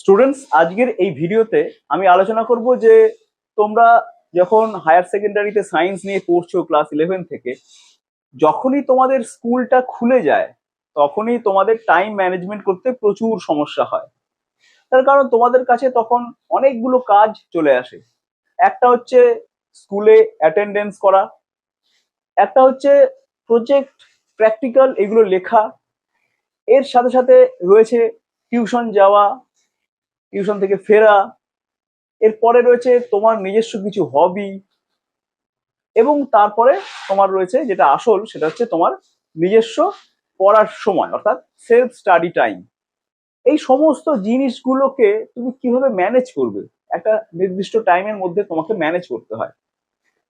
Students আজকের এই ভিডিওতে আমি আলোচনা করব যে তোমরা যখন হায়ার সেকেন্ডারিতে সায়েন্স নিয়ে পড়ছো ক্লাস ইলেভেন থেকে, যখনই তোমাদের স্কুলটা খুলে যায়, তখনই তোমাদের টাইম ম্যানেজমেন্ট করতে প্রচুর সমস্যা হয়। তার কারণ তোমাদের কাছে তখন অনেকগুলো কাজ চলে আসে। একটা হচ্ছে স্কুলে অ্যাটেন্ডেন্স করা, একটা হচ্ছে প্রজেক্ট প্র্যাকটিক্যাল এগুলো লেখা, এর সাথে সাথে রয়েছে টিউশন যাওয়া টিউশন থেকে ফেরা। এরপরে রয়েছে তোমার নিজস্ব কিছু হবি এবং তারপরে তোমার রয়েছে যেটা আসল, সেটা হচ্ছে তোমার নিজস্ব পড়ার সময়, অর্থাৎ সেলফ স্টাডি টাইম এই সমস্ত জিনিসগুলোকে তুমি কীভাবে ম্যানেজ করবে? একটা নির্দিষ্ট টাইমের মধ্যে তোমাকে ম্যানেজ করতে হয়।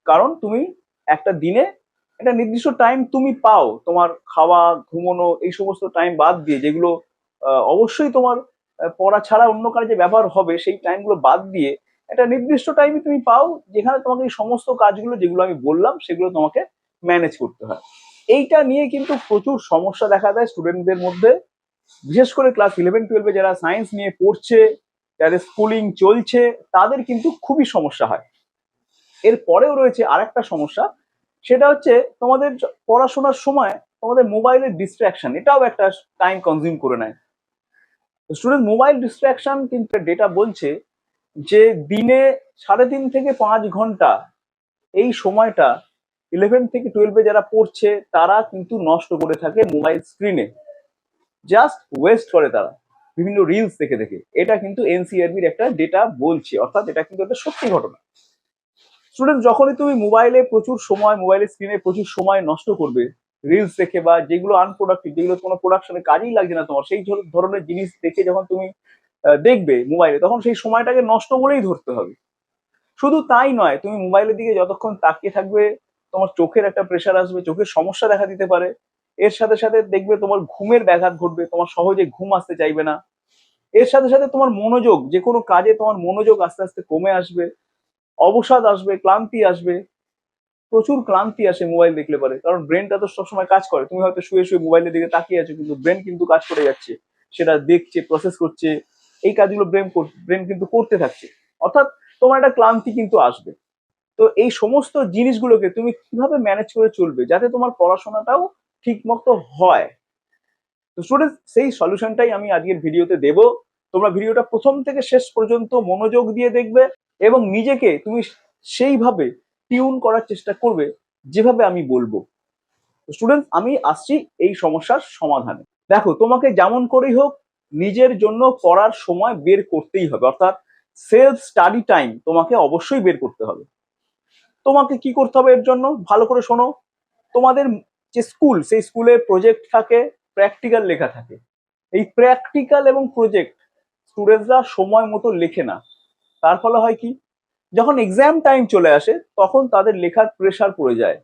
কারণ তুমি একটা দিনে একটা নির্দিষ্ট টাইম তুমি পাও। তোমার খাওয়া, ঘুমানো, এই সমস্ত টাইম বাদ দিয়ে যেগুলো অবশ্যই তোমার পড়া ছাড়া অন্য কাজে ব্যবহার হবে, সেই টাইমগুলো বাদ দিয়ে একটা নির্দিষ্ট টাইমে তুমি পাও যেখানে তোমাকে এই সমস্ত কাজগুলো যেগুলো আমি বললাম, সেগুলো তোমাকে ম্যানেজ করতে হয়। এইটা নিয়ে কিন্তু প্রচুর সমস্যা দেখা দেয় স্টুডেন্টদের মধ্যে। বিশেষ করে ক্লাস ইলেভেন টুয়েলভে যারা সায়েন্স নিয়ে পড়ছে, যাদের স্কুলিং চলছে, তাদের কিন্তু খুবই সমস্যা হয়। এর পরেও রয়েছে আরেকটা সমস্যা, সেটা হচ্ছে তোমাদের পড়াশোনার সময় তোমাদের মোবাইলের ডিস্ট্রাকশন এটাও একটা টাইম কনজিউম করে নেয়। স্টুডেন্ট মোবাইল ডিস্ট্রাকশন কিন্তু ডেটা বলছে যে দিনে সাড়ে তিন থেকে পাঁচ ঘণ্টা এই সময়টা ইলেভেন থেকে টুয়েলভে যারা পড়ছে, তারা কিন্তু নষ্ট করে থাকে মোবাইল স্ক্রিনে জাস্ট ওয়েস্ট করে তারা। বিভিন্ন রিলস দেখে দেখে। এটা কিন্তু এনসিআরবির একটা ডেটা বলছে। অর্থাৎ এটা কিন্তু একটা সত্যি ঘটনা। স্টুডেন্ট যখনই তুমি মোবাইলে প্রচুর সময় মোবাইলের স্ক্রিনে প্রচুর সময় নষ্ট করবে রিলস দেখে বা যেগুলো আনপ্রোডাক্টিভ যেগুলো কোনো প্রোডাকশনে কাজেই লাগছে না তোমার, সেই ধর- ধরনের জিনিস দেখে যখন তুমি দেখবে মোবাইলে তখন সেই সময়টাকে নষ্ট বলেই ধরতে হবে। শুধু তাই নয়, তুমি মোবাইলের দিকে যতক্ষণ তাকিয়ে থাকবে, তোমার চোখের একটা প্রেশার আসবে, চোখের সমস্যা দেখা দিতে পারে। এর সাথে সাথে দেখবে তোমার ঘুমের ব্যাঘাত ঘটবে, তোমার সহজে ঘুম আসতে চাইবে না। এর সাথে সাথে তোমার মনোযোগ যে কোনো কাজে তোমার মনোযোগ আস্তে আস্তে কমে আসবে, অবসাদ আসবে, ক্লান্তি আসবে। প্রচুর ক্লান্তি আসে মোবাইল দেখলে পারে। কারণ ব্রেনটা তো সবসময় কাজ করে। তুমি হয়তো শুয়ে শুয়ে মোবাইলের দিকে তাকিয়ে আছো, কিন্তু ব্রেন কিন্তু কাজ করে যাচ্ছে। সেটা দেখছে প্রসেস করছে। এই কাজগুলো ব্রেন ব্রেন কিন্তু করতে থাকছে। অর্থাৎ তোমার একটা ক্লান্তি কিন্তু আসবে। তো এই সমস্ত জিনিসগুলোকে তুমি কীভাবে ম্যানেজ করে চলবে? যাতে তোমার পড়াশোনাটাও ঠিক মতো হয়। তো স্টুডেন্ট সেই সলিউশনটাই আমি আজকের ভিডিওতে দেব। তোমরা ভিডিওটা প্রথম থেকে শেষ পর্যন্ত মনোযোগ দিয়ে দেখবে এবং নিজেকে তুমি সেইভাবে টিউন করার চেষ্টা করবে, যেভাবে আমি বলব। স্টুডেন্ট আমি আসছি এই সমস্যার সমাধানে। দেখো, তোমাকে যেমন করেই হোক, নিজের জন্য পড়ার সময় বের করতেই হবে। অর্থাৎ সেলফ স্টাডি টাইম তোমাকে অবশ্যই বের করতে হবে। তোমাকে কি করতে হবে এর জন্য? ভালো করে শোনো। তোমাদের যে স্কুল সেই স্কুলে প্রজেক্ট থাকে প্র্যাকটিক্যাল লেখা থাকে। এই প্র্যাকটিক্যাল এবং প্রজেক্ট স্টুডেন্টরা সময় মতো লেখে না। তার ফলে হয় কি? যখন এক্সাম টাইম চলে আসে, তখন তাদের লেখার প্রেশার পড়ে যায়।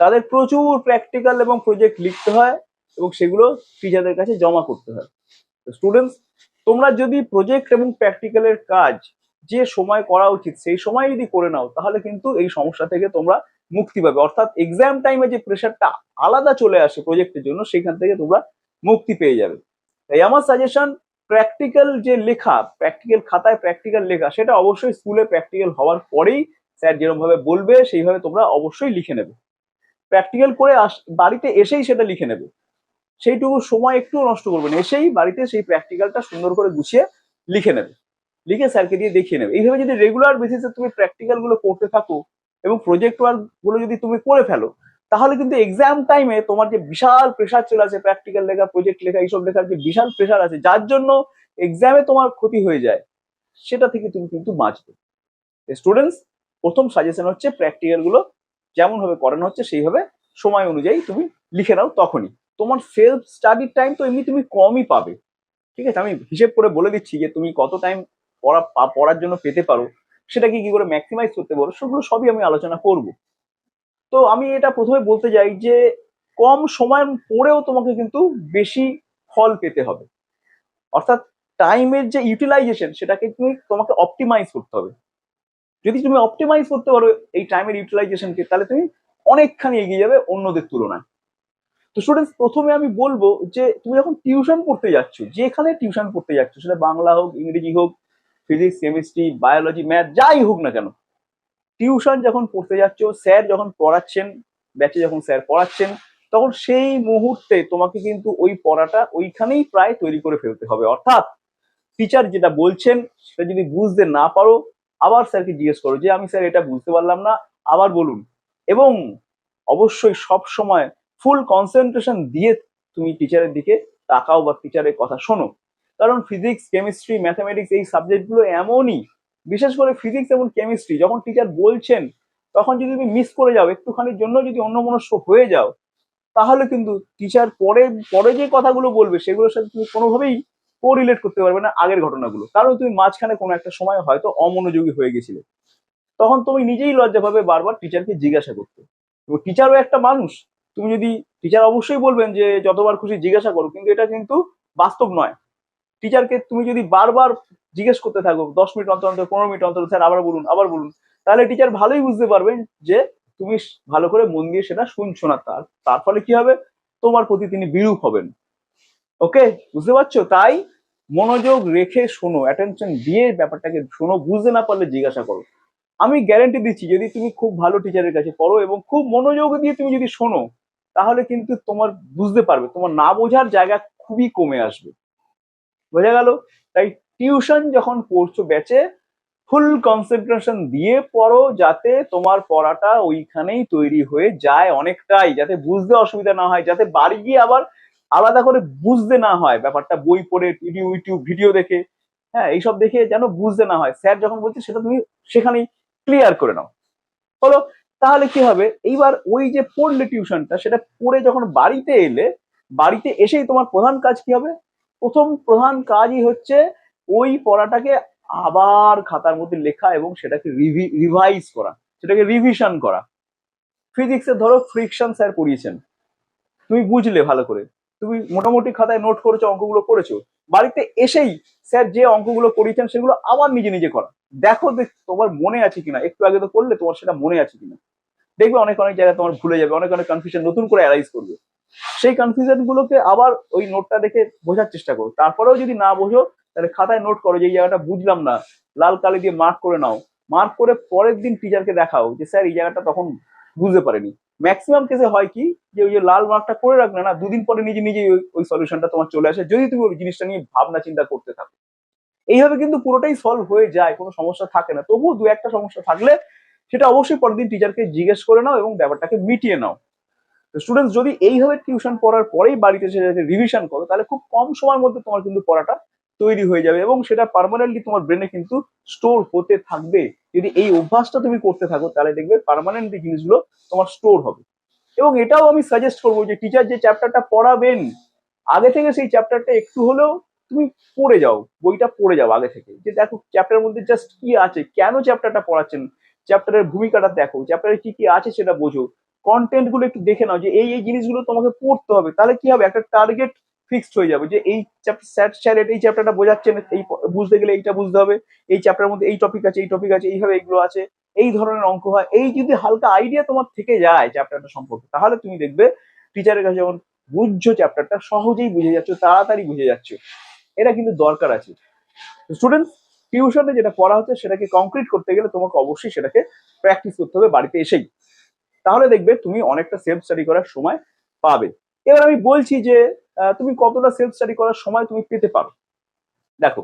তাদের প্রচুর প্র্যাকটিক্যাল এবং প্রজেক্ট লিখতে হয় এবং সেগুলো টিচারদের কাছে জমা করতে হয়। স্টুডেন্টস তোমরা যদি প্রজেক্ট এবং প্র্যাকটিক্যালের কাজ যে সময় করা উচিত, সেই সময় যদি করে নাও, তাহলে কিন্তু এই সমস্যা থেকে তোমরা মুক্তি পাবে। অর্থাৎ এক্সাম টাইমে যে প্রেশারটা আলাদা চলে আসে প্রজেক্টের জন্য, সেখান থেকে তোমরা মুক্তি পেয়ে যাবে। তাই আমার সাজেশন প্র্যাকটিক্যাল যে লেখা প্র্যাকটিক্যাল খাতায় প্র্যাকটিক্যাল লেখা, সেটা অবশ্যই স্কুলে প্র্যাকটিক্যাল হওয়ার পরেই স্যার যেরকম ভাবে বলবে, সেইভাবে তোমরা অবশ্যই লিখে নেবে। প্র্যাকটিক্যাল করে আস, বাড়িতে এসেই সেটা লিখে নেবে। সেইটুকু সময় একটু নষ্ট করবে না, এসেই বাড়িতে সেই প্র্যাকটিক্যালটা সুন্দর করে গুছিয়ে লিখে নেবে। লিখে স্যারকে দিয়ে দেখিয়ে নেবে। এইভাবে যদি রেগুলার বেসিসে তুমি প্র্যাকটিক্যালগুলো করতে থাকো এবং প্রজেক্ট ওয়ার্কগুলো যদি তুমি করে ফেলো তাহলে কিন্তু এক্সাম টাইমে তোমার যে বিশাল প্রেশার চলে আসে প্র্যাকটিক্যাল লেখা প্রজেক্ট লেখা, এইসব লেখার যে বিশাল প্রেশার আছে, যার জন্য এক্সামে তোমার ক্ষতি হয়ে যায়, সেটা থেকে তুমি কিন্তু বাঁচবে। স্টুডেন্টস প্রথম সাজেশন হচ্ছে প্র্যাকটিক্যালগুলো যেমন ভাবে করানো হচ্ছে, সেইভাবে সময় অনুযায়ী তুমি লিখে নাও তখনই। তোমার সেলফ স্টাডির টাইম তো এমনি তুমি কমই পাবে। ঠিক আছে? আমি হিসেব করে বলে দিচ্ছি যে তুমি কত টাইম পড়া পড়ার জন্য পেতে পারো। সেটাকে কি করে ম্যাক্সিমাইজ করতে পারো সেগুলো সবই আমি আলোচনা করব। তো আমি এটা প্রথমে বলতে যাই যে কম সময় পরেও তোমাকে কিন্তু বেশি ফল পেতে হবে। অর্থাৎ টাইমের যে ইউটিলাইজেশন সেটাকে তুমি তোমাকে অপটিমাইজ করতে হবে। যদি তুমি অপটিমাইজ করতে পারো এই টাইমের ইউটিলাইজেশনকে তাহলে তুমি অনেকখানি এগিয়ে যাবে অন্যদের তুলনায়। তো স্টুডেন্টস প্রথমে আমি বলব যে তুমি যখন টিউশন পড়তে যাচ্ছ, যেখানে টিউশন পড়তে যাচ্ছ, সেটা বাংলা হোক, ইংরেজি হোক ফিজিক্স কেমিস্ট্রি বায়োলজি ম্যাথ যাই হোক না কেন টিউশন যখন পড়তে যাচ্ছ, স্যার যখন পড়াচ্ছেন ব্যাচে যখন স্যার পড়াচ্ছেন, তখন সেই মুহূর্তে তোমাকে কিন্তু ওই পড়াটা ওইখানেই প্রায় তৈরি করে ফেলতে হবে। অর্থাৎ টিচার যেটা বলছেন, সেটা যদি বুঝতে না পারো, আবার স্যারকে জিজ্ঞেস করো যে, আমি স্যার এটা বুঝতে পারলাম না। আবার বলুন। এবং অবশ্যই সব সময় ফুল কনসেন্ট্রেশন দিয়ে তুমি টিচারের দিকে তাকাও বা টিচারের কথা শোনো। কারণ ফিজিক্স কেমিস্ট্রি ম্যাথামেটিক্স এই সাবজেক্টগুলো এমনই বিশেষ করে ফিজিক্স এবং কেমিস্ট্রি যখন টিচার বলছেন, তখন যদি তুমি মিস করে যাও, একটুখানির জন্য যদি অন্যমনস্ক হয়ে যাও, তাহলে কিন্তু টিচার পরে পরে যে কথাগুলো বলবে, সেগুলোর সাথে তুমি কোনোভাবেই কোরিলেট করতে পারবে না আগের ঘটনাগুলো। কারণ তুমি মাঝখানে কোনো একটা সময় হয়তো অমনোযোগী হয়ে গেছিলে। তখন তুমি নিজেই লজ্জা পাবে বারবার টিচারকে জিজ্ঞাসা করতে। এবং টিচারও একটা মানুষ। তুমি যদি টিচার অবশ্যই বলবেন যে, যতবার খুশি জিজ্ঞাসা করো। কিন্তু এটা কিন্তু বাস্তব নয়। টিচারকে তুমি যদি বারবার জিজ্ঞেস করতে থাকো, দশ মিনিট অন্তর অন্তর, পনেরো মিনিট অন্তর, স্যার আবার বলুন আবার বলুন, তাহলে টিচার ভালোই বুঝতে পারবেন যে তুমি ভালো করে মন দিয়ে সেটা শুনছো না। তার তার ফলে কি হবে? তোমার প্রতি তিনি বিরূপ হবেন। ওকে বুঝতে পারছ? তাই মনোযোগ রেখে শোনো অ্যাটেনশন দিয়ে ব্যাপারটাকে শোনো, বুঝতে না পারলে জিজ্ঞাসা করো। আমি গ্যারেন্টি দিচ্ছি, যদি তুমি খুব ভালো টিচারের কাছে পড়ো এবং খুব মনোযোগ দিয়ে তুমি যদি শোনো, তাহলে কিন্তু তোমার বুঝতে পারবে, তোমার না বোঝার জায়গা খুবই কমে আসবে। বোঝা গেল? তাই টিউশন যখন পড়ছো ব্যাচে ফুল কনসেন্ট্রেশন দিয়ে পড়ো যাতে তোমার পড়াটা ওইখানেই তৈরি হয়ে যায় অনেকটাই, যাতে বুঝতে অসুবিধা না হয়, যাতে বাড়ি গিয়ে আবার আলাদা করে বুঝতে না হয় ব্যাপারটা, বই পড়ে ইউটিউব ভিডিও দেখে। হ্যাঁ এইসব দেখে যেন বুঝতে না হয়। স্যার যখন বলছে, সেটা তুমি সেখানেই ক্লিয়ার করে নাও। হলো, তাহলে কি হবে? এইবার ওই যে পড়লে টিউশনটা সেটা পড়ে যখন বাড়িতে এলে, বাড়িতে এসেই তোমার প্রধান কাজ কি হবে? প্রথম প্রধান কাজই হচ্ছে ওই পড়াটাকে আবার খাতার মধ্যে লেখা এবং সেটাকে রিভাইজ করা, সেটাকে রিভিশন করা। ফিজিক্সে ধরো ফ্রিকশন স্যার পড়িয়েছেন। তুমি বুঝলে ভালো করে। তুমি মোটামুটি খাতায় নোট করেছ, অঙ্কগুলো করেছ বাড়িতে এসেই স্যার যে অঙ্কগুলো করিয়েছেন সেগুলো আবার নিজে নিজে করা। দেখো দেখ তোমার মনে আছে কিনা, একটু আগে তো করলে তোমার সেটা মনে আছে কিনা। দেখবে অনেক অনেক জায়গায় তোমার ভুলে যাবে, অনেক অনেক কনফিউশন নতুন করে অ্যারাইজ করবে। সেই কনফিউশন গুলোকে আবার ওই নোটটা দেখে বোঝার চেষ্টা করো। তারপরেও যদি না বোঝো, তাহলে খাতায় নোট করো যে এই জায়গাটা বুঝলাম না, লাল কালি দিয়ে মার্ক করে নাও। মার্ক করে পরের দিন টিচারকে দেখাও যে, স্যার, এই জায়গাটা তখন বুঝতে পারেনি। ম্যাক্সিমাম কেসে হয় কি, যে ওই যে লাল মার্কটা করে রাখলে না, দুদিন পরে নিজে ওই- ওই সলিউশনটা তোমার চলে আসে, যদি তুমি ওই জিনিসটা নিয়ে ভাবনা চিন্তা করতে থাকো। এইভাবে কিন্তু পুরোটাই সলভ হয়ে যায়, কোনো সমস্যা থাকে না। তবুও দু একটা সমস্যা থাকলে সেটা অবশ্যই পরের দিন টিচারকে জিজ্ঞেস করে নাও এবং ব্যাপারটাকে মিটিয়ে নাও। স্টুডেন্টস যদি এইভাবে টিউশন পড়ার পরেই বাড়িতে এসে রিভিশন করো, তাহলে খুব কম সময়ের মধ্যে তোমার কিন্তু পড়াটা তৈরি হয়ে যাবে এবং সেটা পার্মানেন্টলি তোমার ব্রেনে কিন্তু স্টোর হতে থাকবে। যদি এই অভ্যাসটা তুমি করতে থাকো, তাহলে দেখবে পার্মানেন্টলি জিনিসগুলো তোমার স্টোর হবে। এবং এটাও আমি সাজেস্ট করব যে টিচার যে চ্যাপ্টারটা পড়াবেন, আগে থেকে সেই চ্যাপ্টারটা একটু হলেও তুমি পড়ে যাও, বইটা পড়ে যাও আগে থেকে। যে দেখো চ্যাপ্টারের মধ্যে জাস্ট কি আছে, কেন চ্যাপ্টারটা পড়াচ্ছেন? চ্যাপ্টারের ভূমিকাটা দেখো চ্যাপ্টারে কি কি আছে সেটা বোঝো। কন্টেন্টগুলো একটু দেখে নাও যে এই এই জিনিসগুলো তোমাকে পড়তে হবে। তাহলে কি হবে? একটা টার্গেট ফিক্সড হয়ে যাবে যে এই চ্যাপ্টার স্যার এই চ্যাপ্টারটা বোঝাচ্ছেন এই বুঝতে গেলে এইটা বুঝতে হবে, এই চ্যাপ্টারের মধ্যে এই টপিক আছে, এই টপিক আছে, এইভাবে এইগুলো আছে, এই ধরনের অঙ্ক হয়। এই যদি হালকা আইডিয়া তোমার থেকে যায় চ্যাপ্টারটা সম্পর্কে, তাহলে তুমি দেখবে টিচারের কাছে যখন বুঝছ চ্যাপ্টারটা সহজেই বুঝে যাচ্ছ, তাড়াতাড়ি বুঝে যাচ্ছ। এটা কিন্তু দরকার আছে। স্টুডেন্ট টিউশনে যেটা পড়া হচ্ছে, সেটাকে কংক্রিট করতে গেলে তোমাকে অবশ্যই সেটাকে প্র্যাকটিস করতে হবে বাড়িতে এসেই। তাহলে দেখবে তুমি অনেকটা সেলফ স্টাডি করার সময় পাবে। এবার আমি বলছি যে তুমি কতটা সেলফ স্টাডি করার সময় তুমি পেতে পারো। দেখো,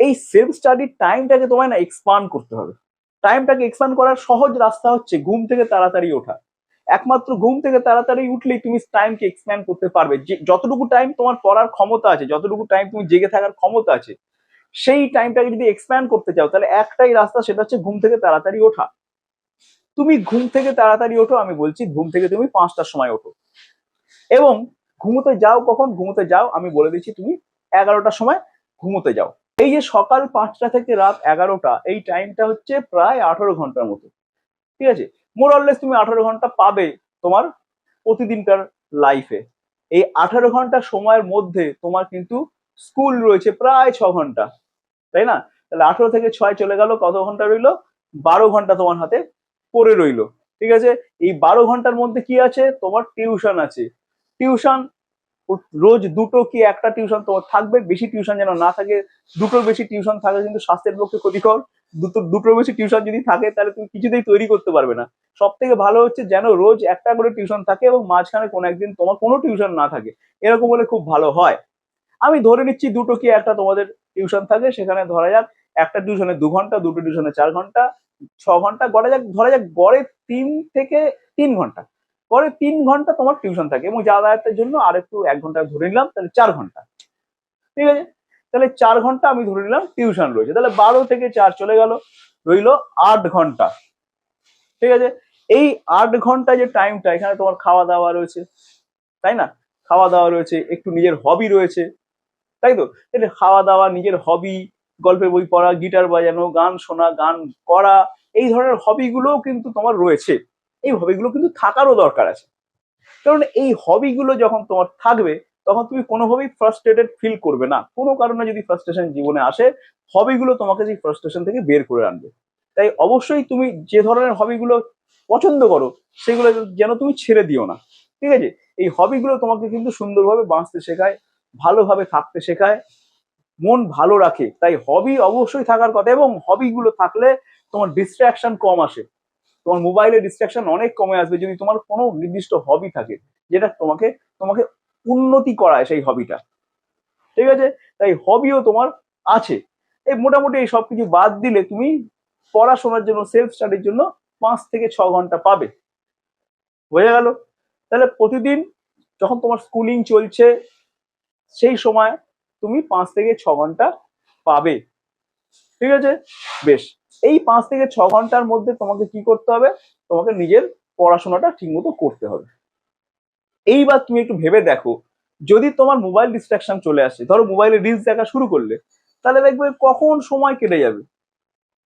এই সেলফ স্টাডির টাইমটাকে তোমায় না এক্সপান্ড করতে হবে। টাইমটাকে এক্সপান্ড করার সহজ রাস্তা হচ্ছে ঘুম থেকে তাড়াতাড়ি ওঠা। একমাত্র ঘুম থেকে তাড়াতাড়ি উঠলেই তুমি টাইমকে এক্সপ্যান্ড করতে পারবে। যে, যতটুকু টাইম তোমার পড়ার ক্ষমতা আছে, যতটুকু টাইম তুমি জেগে থাকার ক্ষমতা আছে, সেই টাইমটাকে যদি এক্সপ্যান্ড করতে চাও, তাহলে একটাই রাস্তা সেটা হচ্ছে ঘুম থেকে তাড়াতাড়ি ওঠা। তুমি ঘুম থেকে তাড়াতাড়ি ওঠো, আমি বলছি ঘুম থেকে তুমি পাঁচটার সময় ওঠো। এবং ঘুমোতে যাও কখন? ঘুমোতে যাও, আমি বলে দিচ্ছি তুমি এগারোটার সময় ঘুমোতে যাও। এই যে সকাল পাঁচটা থেকে রাত এগারোটা, এই টাইমটা হচ্ছে প্রায় আঠারো ঘণ্টার মতো। ঠিক আছে? মোরললেস তুমি আঠারো ঘণ্টা পাবে তোমার প্রতিদিনকার লাইফে এই আঠারো ঘণ্টা সময়ের মধ্যে তোমার কিন্তু স্কুল রয়েছে প্রায় ছ ঘণ্টা। তাই না? তাহলে আঠারো থেকে ছয় চলে গেল, কত ঘণ্টা রইল? বারো ঘণ্টা তোমার হাতে পড়ে রইল। ঠিক আছে? এই বারো ঘণ্টার মধ্যে কি আছে? তোমার টিউশন আছে। টিউশন রোজ দুটো কি একটা টিউশন তোমার থাকবে? বেশি টিউশন যেন না থাকে, দুটোর বেশি টিউশন থাকলে কিন্তু স্বাস্থ্যের পক্ষে ক্ষতিকর। দুটো, দুটোর বেশি টিউশন যদি থাকে, তাহলে তুমি কিছুতেই তৈরি করতে পারবে না। সব থেকে ভালো হচ্ছে যেন রোজ একটা করে টিউশন থাকে এবং মাঝখানে কোনো একদিন তোমার কোনো টিউশন না থাকে। এরকম হলে খুব ভালো হয়। আমি ধরে নিচ্ছি দুটো কি একটা তোমাদের টিউশন থাকে, সেখানে ধরা যাক, একটা টিউশনে দু ঘণ্টা, দুটো টিউশনে চার ঘণ্টা ছ ঘণ্টা গড়া যাক, ধরা যাক গড়ে তিন থেকে তিন ঘণ্টা। পরে তিন ঘণ্টা তোমার টিউশন থাকে এবং যাতায়াতের জন্য আর একটু এক ঘণ্টা ধরে নিলাম, তাহলে চার ঘণ্টা। ঠিক আছে? তাহলে চার ঘণ্টা আমি ধরে নিলাম টিউশন রয়েছে। তাহলে বারো থেকে চার চলে গেল, রইল আট ঘণ্টা। ঠিক আছে? এই আট ঘণ্টা যে টাইমটা এখানে তোমার খাওয়া দাওয়া রয়েছে, তাই না? খাওয়া দাওয়া রয়েছে, একটু নিজের হবি রয়েছে। তাই তো? খাওয়া দাওয়া নিজের হবি গল্পের বই পড়া, গিটার বাজানো, গান শোনা, গান করা, এই ধরনের হবিগুলোও কিন্তু তোমার রয়েছে। এই হবিগুলো কিন্তু থাকারও দরকার আছে। কারণ এই হবিগুলো যখন তোমার থাকবে, তখন তুমি কোনোভাবেই ফ্রাস্ট্রেটেড ফিল করবে না। কোনো কারণে যদি ফ্রাস্ট্রেশন জীবনে আসে, হবিগুলো তোমাকে সেই ফ্রাস্ট্রেশন থেকে বের করে আনবে। তাই অবশ্যই তুমি যে ধরনের হবিগুলো পছন্দ করো, সেগুলো যেন তুমি ছেড়ে দিও না। ঠিক আছে? এই হবিগুলো তোমাকে কিন্তু সুন্দরভাবে বাঁচতে শেখায়, ভালোভাবে থাকতে শেখায় মন ভালো রাখে, তাই হবি অবশ্যই থাকার কথা এবং হবিগুলো থাকলে তোমার ডিস্ট্রাকশন কম আসে। তোমার মোবাইলে ডিস্ট্রাকশন অনেক কমে আসবে যদি তোমার কোনো নির্দিষ্ট হবি থাকে, যেটা তোমাকে তোমাকে উন্নতি করায় সেই হবিটা ঠিক আছে? তাই হবিও তোমার আছে। এই মোটামুটি এই সব কিছু বাদ দিলে তুমি পড়াশোনার জন্য সেলফ স্টাডির জন্য পাঁচ থেকে ছ ঘণ্টা পাবে। বোঝা গেল। তাহলে প্রতিদিন যখন তোমার স্কুলিং চলছে, সেই সময় তুমি পাঁচ থেকে ছ ঘণ্টা পাবে। ঠিক আছে? বেশ। এই পাঁচ থেকে ছ ঘণ্টার মধ্যে তোমাকে কি করতে হবে? তোমাকে নিজের পড়াশোনাটা ঠিকমতো করতে হবে। এইবার তুমি একটু ভেবে দেখো, যদি তোমার মোবাইল ডিস্ট্রাকশন চলে আসে, ধরো মোবাইলে রিলস দেখা শুরু করলে, তাহলে দেখবে কখন সময় কেটে যাবে?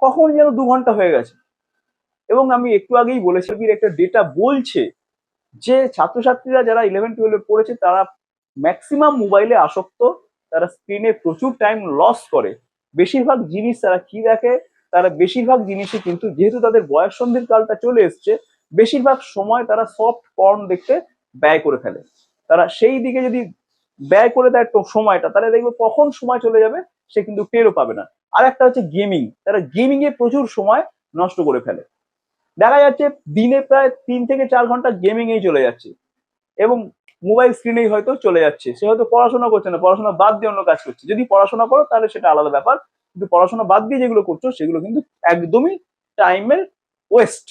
কখন যেন দু ঘণ্টা হয়ে গেছে? এবং আমি একটু আগেই বলেছি একটা ডেটা বলছে যে ছাত্রছাত্রীরা যারা ইলেভেন টুয়েলভে পড়েছে, তারা ম্যাক্সিমাম মোবাইলে আসক্ত তারা স্ক্রিনে প্রচুর টাইম লস করে। বেশিরভাগ জিনিস তারা কি দেখে? তারা বেশিরভাগ জিনিসই কিন্তু যেহেতু তাদের বয়স সন্ধির কালটা চলে এসছে, বেশিরভাগ সময় তারা সফট পর্ন দেখতে ব্যয় করে ফেলে। তারা সেই দিকে যদি ব্যয় করে দেয় তো সময়টা, তাহলে দেখবে কখন সময় চলে যাবে সে কিন্তু টেরও পাবে না। আর একটা হচ্ছে গেমিং তারা গেমিং এ প্রচুর সময় নষ্ট করে ফেলে। দেখা যাচ্ছে দিনে প্রায় তিন থেকে চার ঘণ্টা গেমিং এই চলে যাচ্ছে। এবং মোবাইল স্ক্রিনেই হয়তো চলে যাচ্ছে। সে হয়তো পড়াশোনা করছে না, পড়াশোনা বাদ দিয়ে অন্য কাজ করছে। যদি পড়াশোনা করো, তাহলে সেটা আলাদা ব্যাপার। কিন্তু পড়াশোনা বাদ দিয়ে যেগুলো করছ, সেগুলো কিন্তু একদমই টাইমের ওয়েস্ট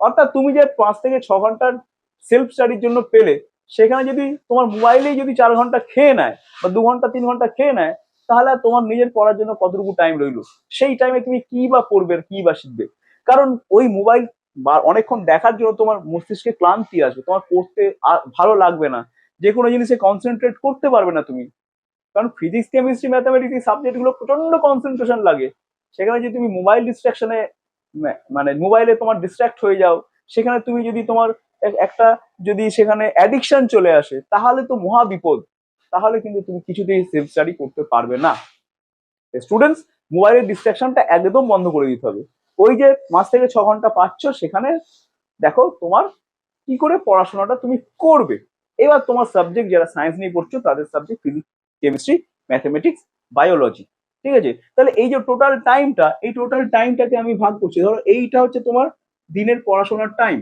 অর্থাৎ তুমি যে পাঁচ থেকে ছ ঘণ্টার সেলফ স্টাডির জন্য পেলে, সেখানে যদি তোমার মোবাইলেই যদি চার ঘণ্টা খেয়ে নেয় বা দু ঘণ্টা, তিন ঘণ্টা খেয়ে নেয়, তাহলে তোমার নিজের পড়ার জন্য কতটুকু টাইম রইল? সেই টাইমে তুমি কি বা পড়বে কি বা শিখবে? কারণ ওই মোবাইল বা অনেকক্ষণ দেখার জন্য তোমার মস্তিষ্কে ক্লান্তি আসবে, তোমার পড়তে ভালো লাগবে না। যে কোনো জিনিসে কনসেন্ট্রেট করতে পারবে না তুমি। কারণ ফিজিক্স কেমিস্ট্রি ম্যাথামেটিক্স এই সাবজেক্টগুলো প্রচণ্ড কনসেন্ট্রেশন লাগে। সেখানে যদি তুমি মোবাইল ডিস্ট্রাকশনে মানে মোবাইলে তোমার ডিস্ট্রাক্ট হয়ে যাও, সেখানে তুমি যদি তোমার একটা যদি সেখানে অ্যাডিকশন চলে আসে, তাহলে তো মহা বিপদ। তাহলে কিন্তু তুমি কিছুতেই সেলফ স্টাডি করতে পারবে না। স্টুডেন্টস মোবাইলের ডিস্ট্রাকশনটা একদম বন্ধ করে দিতে হবে। ওই যে পাঁচ থেকে ছ ঘণ্টা পাচ্ছ, সেখানে দেখো তোমার কি করে পড়াশোনাটা তুমি করবে। এবার তোমার সাবজেক্ট যারা সায়েন্স নিয়ে পড়ছো, তাদের subject physics chemistry mathematics biology ঠিক আছে? তাহলে এই যে টোটাল টাইমটা এই টোটাল টাইমটাকে আমি ভাগ করছি। ধরো এইটা হচ্ছে তোমার দিনের পড়াশোনার টাইম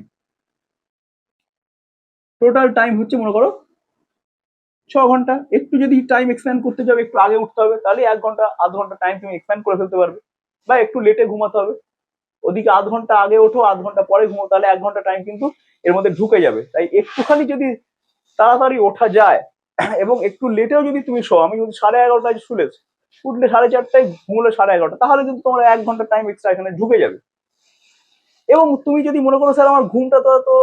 টোটাল টাইম হচ্ছে, মনে করো, ছ ঘণ্টা। একটু যদি টাইম এক্সপ্যান্ড করতে যাবে একটু আগে উঠতে হবে, তাহলে এক ঘণ্টা, আধ ঘণ্টা টাইম তুমি এক্সপ্যান্ড করে ফেলতে পারবে। বা একটু লেটে ঘুমাতে হবে। ওদিকে আধ ঘণ্টা আগে ওঠো, আধ ঘণ্টা পরে ঘুমো, তাহলে এক ঘণ্টা টাইম কিন্তু এর মধ্যে ঢুকে যাবে। তাই একটুখানি যদি তাড়াতাড়ি ওঠা যায়, এবং একটু লেটেও যদি তুমি শো আমি যদি সাড়ে এগারোটায় শুলে উঠলে সাড়ে চারটায়, ঘুমলে সাড়ে এগারোটা, তাহলে কিন্তু তোমার এক ঘণ্টা টাইম এক্সট্রা এখানে ঢুকে যাবে। এবং তুমি যদি মনে করো, স্যার, আমার ঘুমটা তো তো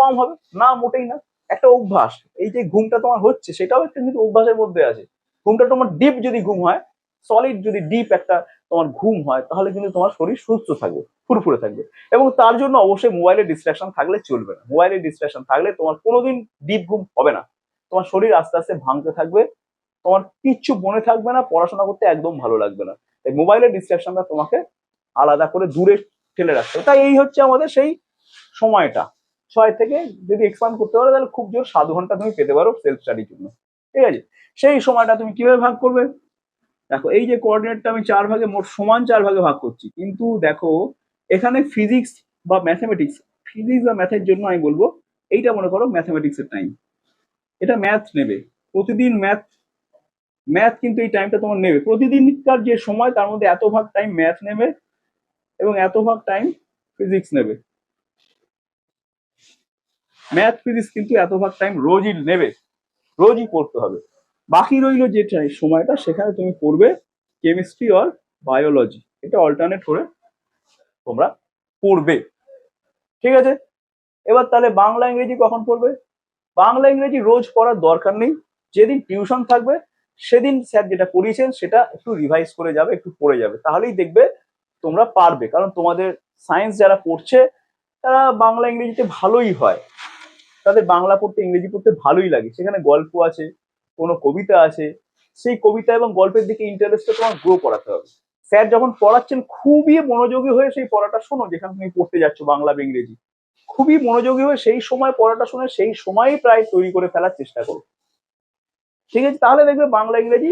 কম হবে। না, মোটেই না। একটা অভ্যাস, এই যে ঘুমটা তোমার হচ্ছে, সেটাও একটা কিন্তু অভ্যাসের মধ্যে আছে। ঘুমটা তোমার ডিপ যদি ঘুম হয় সলিড যদি ডিপ একটা তোমার ঘুম হয়, তাহলে কিন্তু তোমার শরীর সুস্থ থাকবে, ফুরফুরে থাকবে। এবং তার জন্য অবশ্যই মোবাইলের ডিস্ট্রাকশন থাকলে চলবে না। মোবাইলের ডিস্ট্রাকশন থাকলে তোমার কোনোদিন ডিপ ঘুম হবে না। তোমার শরীর আস্তে আস্তে ভাঙতে থাকবে, তোমার কিচ্ছু মনে থাকবে না, পড়াশোনা করতে একদম ভালো লাগবে না। তাই মোবাইলের ডিস্ট্রাকশনটা তোমাকে আলাদা করে দূরে ঠেলে রাখতে হবে। তাই এই হচ্ছে আমাদের সেই সময়টা। ছয় থেকে যদি এক্সপান্ড করতে পারো, তাহলে খুব জোর সাত ঘণ্টা তুমি পেতে পারো সেলফ স্টাডির জন্য। ঠিক আছে? সেই সময়টা তুমি কীভাবে ভাগ করবে? দেখো, এই যে কোঅর্ডিনেটটা আমি চার ভাগে মোট সমান চার ভাগে ভাগ করছি, কিন্তু দেখো, এখানে ফিজিক্স বা ম্যাথামেটিক্স ফিজিক্স বা ম্যাথের জন্য আমি বলব, এইটা মনে করো ম্যাথামেটিক্সের টাইম এটা ম্যাথ নেবে। প্রতিদিন ম্যাথ ম্যাথ কিন্তু এই টাইমটা তোমার নেবে। প্রতিদিনকার যে সময়, তার মধ্যে এত ভাগ টাইম ম্যাথ নেবে এবং এত ভাগ টাইম ফিজিক্স নেবে। ম্যাথ ফিজিক্স কিন্তু এত ভাগ টাইম রোজই নেবে। রোজই পড়তে হবে। বাকি রইল যেটা সময়টা, সেখানে তুমি পড়বে কেমিস্ট্রি আর বায়োলজি এটা অল্টারনেট করে তোমরা পড়বে। ঠিক আছে? এবার তাহলে বাংলা, ইংরেজি কখন পড়বে? বাংলা, ইংরেজি রোজ পড়ার দরকার নেই। যেদিন টিউশন থাকবে, সেদিন স্যার যেটা পড়িয়েছেন সেটা একটু রিভাইজ করে যাবে, একটু পড়ে যাবে। তাহলেই দেখবে তোমরা পারবে। কারণ তোমাদের সায়েন্স যারা পড়ছে, তারা বাংলা, ইংরেজিতে ভালোই হয়। তাদের বাংলা পড়তে, ইংরেজি পড়তে ভালোই লাগে। সেখানে গল্প আছে কোনো কবিতা আছে, সেই কবিতা এবং গল্পের দিকে ইন্টারেস্টটা তোমার গ্রো করাতে হবে। স্যার যখন পড়াচ্ছেন, খুবই মনোযোগী হয়ে সেই পড়াটা শোনো, যেখানে তুমি পড়তে যাচ্ছ বাংলা বা ইংরেজি। খুবই মনোযোগী হয়ে সেই সময় পড়াটা শুনে সেই সময়ই প্রায় তৈরি করে ফেলার চেষ্টা করো। ঠিক আছে? তাহলে দেখবে বাংলা, ইংরেজি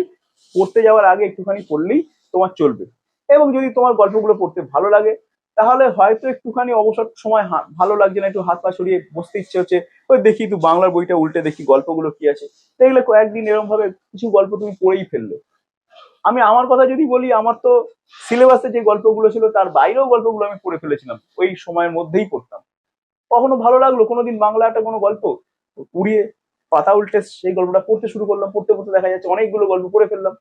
পড়তে যাওয়ার আগে একটুখানি পড়লেই তোমার চলবে। এবং যদি তোমার গল্পগুলো পড়তে ভালো লাগে তাহলে হয়তো একটুখানি অবসর সময় ভালো লাগছে না, একটু হাত পা সরিয়ে বসতে ইচ্ছে হচ্ছে। ওই দেখি একটু বাংলার বইটা উল্টে দেখি গল্পগুলো কি আছে। দেখলে কয়েকদিন এরকম ভাবে কিছু গল্প তুমি পড়েই ফেললে। আমি আমার কথা যদি বলি, আমার তো সিলেবাসে যে গল্পগুলো ছিল, তার বাইরেও গল্পগুলো আমি পড়ে ফেলেছিলাম। ওই সময়ের মধ্যেই পড়তাম। কখনো ভালো লাগল? কোনোদিন বাংলা একটা কোনো গল্প পুড়িয়ে পাতা উল্টে সেই গল্পটা পড়তে শুরু করলাম, পড়তে পড়তে দেখা যাচ্ছে অনেকগুলো গল্প পড়ে ফেললাম।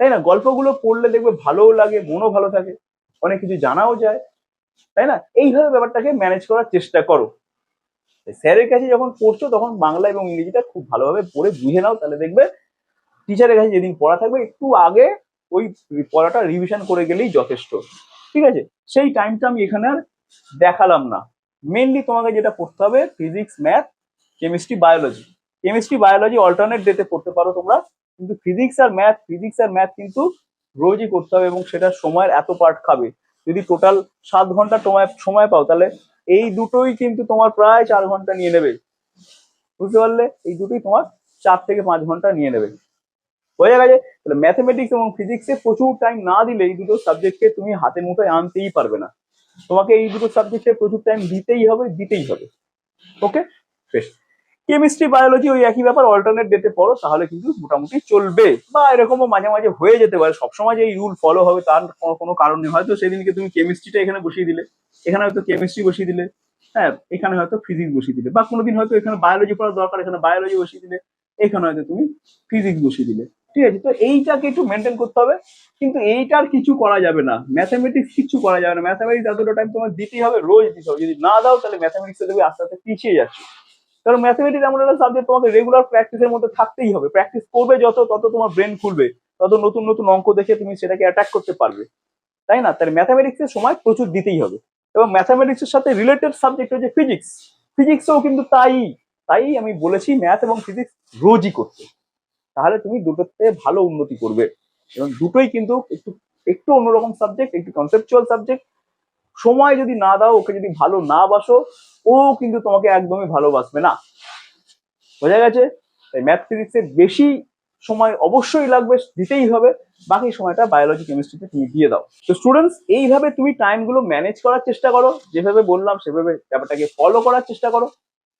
তাই না? গল্পগুলো পড়লে দেখবে ভালোও লাগে, মনও ভালো থাকে। অনেক কিছু জানাও যায়, তাই না? এইভাবে ব্যাপারটাকে ম্যানেজ করার চেষ্টা করো। স্যারের কাছে যখন পড়ছো, তখন বাংলা এবং ইংরেজিটা খুব ভালোভাবে পড়ে বুঝে নাও, তাহলে দেখবে টিচারের কাছে যেদিন পড়া থাকবে, একটু আগে ওই পড়াটা রিভিশন করে গেলেই যথেষ্ট। ঠিক আছে? সেই টাইমটা আমি এখানে আর দেখালাম না। মেনলি তোমাকে যেটা পড়তে হবে physics math chemistry biology chemistry biology alternate ডেতে পড়তে পারো তোমরা, কিন্তু ফিজিক্স আর ম্যাথ ফিজিক্স আর ম্যাথ কিন্তু রোজই করতে হবে এবং সেটা সময়ের এত পার্ট খাবে। যদি টোটাল সাত ঘণ্টা সময় সময় পাও, তাহলে এই দুটোই কিন্তু তোমার প্রায় চার ঘণ্টা নিয়ে নেবে। বুঝতে পারলে? এই দুটোই তোমার চার থেকে পাঁচ ঘণ্টা নিয়ে নেবে। বোঝা গেছে? তাহলে ম্যাথমেটিক্স এবং ফিজিক্সে প্রচুর টাইম না দিলে এই দুটো সাবজেক্টকে তুমি হাতে মুঠোয় আনতেই পারবে না। তোমাকে এই দুটো সাবজেক্টে প্রচুর টাইম দিতেই হবে দিতেই হবে। ওকে বেশ। কেমিস্ট্রি বায়োলজি ওই একই ব্যাপার অল্টারনেট ডেতে পড়ো, তাহলে কিন্তু মোটামুটি চলবে। বা এরকমও মাঝে মাঝে হয়ে যেতে পারে, সবসময় যে এই রুল ফলো হবে তার কোনো- কারণ নেই। হয়তো সেদিনকে তুমি কেমিস্ট্রিটা এখানে বসিয়ে দিলে, এখানে হয়তো কেমিস্ট্রি বসিয়ে দিলে হ্যাঁ এখানে হয়তো ফিজিক্স বসিয়ে দিলে, বা কোনোদিন হয়তো এখানে বায়োলজি পড়ার দরকার, এখানে বায়োলজি বসিয়ে দিলে, এখানে হয়তো তুমি ফিজিক্স বসিয়ে দিলে। ঠিক আছে? তো এইটাকে একটু মেনটেন করতে হবে, কিন্তু এইটার কিছু করা যাবে না। ম্যাথামেটিক্স কিছু করা যাবে না। ম্যাথামেটিক্স এতটা টাইম তোমার দিতেই হবে, রোজ দিতে হবে। যদি না দাও, তাহলে ম্যাথামেটিক্সে তুমি আস্তে আস্তে পিছিয়ে যাচ্ছে। কারণ ম্যাথামেটিক্স এমন একটা সাবজেক্ট তোমাকে রেগুলার প্র্যাকটিসের মধ্যে থাকতেই হবে। প্র্যাকটিস করবে যত, তত তোমার ব্রেন খুলবে, তত নতুন নতুন অঙ্ক দেখে তুমি সেটাকে অ্যাটাক করতে পারবে। তাই না? তাহলে ম্যাথামেটিক্সের সময় প্রচুর দিতেই হবে। এবং ম্যাথামেটিক্সের সাথে রিলেটেড সাবজেক্ট হচ্ছে ফিজিক্স ফিজিক্সেও কিন্তু তাই তাই আমি বলেছি ম্যাথ এবং ফিজিক্স রোজই করতে। তাহলে তুমি দুটোতে ভালো উন্নতি করবে। এবং দুটোই কিন্তু একটু একটু অন্যরকম সাবজেক্ট একটু কনসেপচুয়াল সাবজেক্ট সময় যদি না দাও, ওকে যদি ভালো না বাসো ও কিন্তু তোমাকে একদমই ভালোবাসবে না। বোঝা গেছে? তাই ম্যাথ ফিজিক্সে বেশি সময় অবশ্যই লাগবে, দিতেই হবে। বাকি সময়টা বায়োলজি কেমিস্ট্রিতে তুমি দিয়ে দাও। তো স্টুডেন্টস এইভাবে তুমি টাইমগুলো ম্যানেজ করার চেষ্টা করো। যেভাবে বললাম, সেভাবে ব্যাপারটাকে ফলো করার চেষ্টা করো।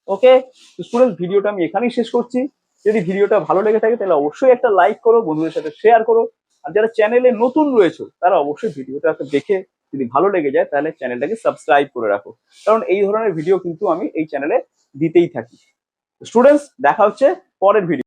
ওকে তো স্টুডেন্টস ভিডিওটা আমি এখানেই শেষ করছি। যদি ভিডিওটা ভালো লেগে থাকে, তাহলে অবশ্যই একটা লাইক করো, বন্ধুদের সাথে শেয়ার করো। আর যারা চ্যানেলে নতুন রয়েছে, তারা অবশ্যই ভিডিওটা দেখে যদি ভালো লেগে যায়, তাহলে চ্যানেলটাকে সাবস্ক্রাইব করে রাখো। কারণ এই ধরনের ভিডিও কিন্তু আমি এই চ্যানেলে দিতেই থাকি। স্টুডেন্টস দেখা হচ্ছে পরের ভিডিও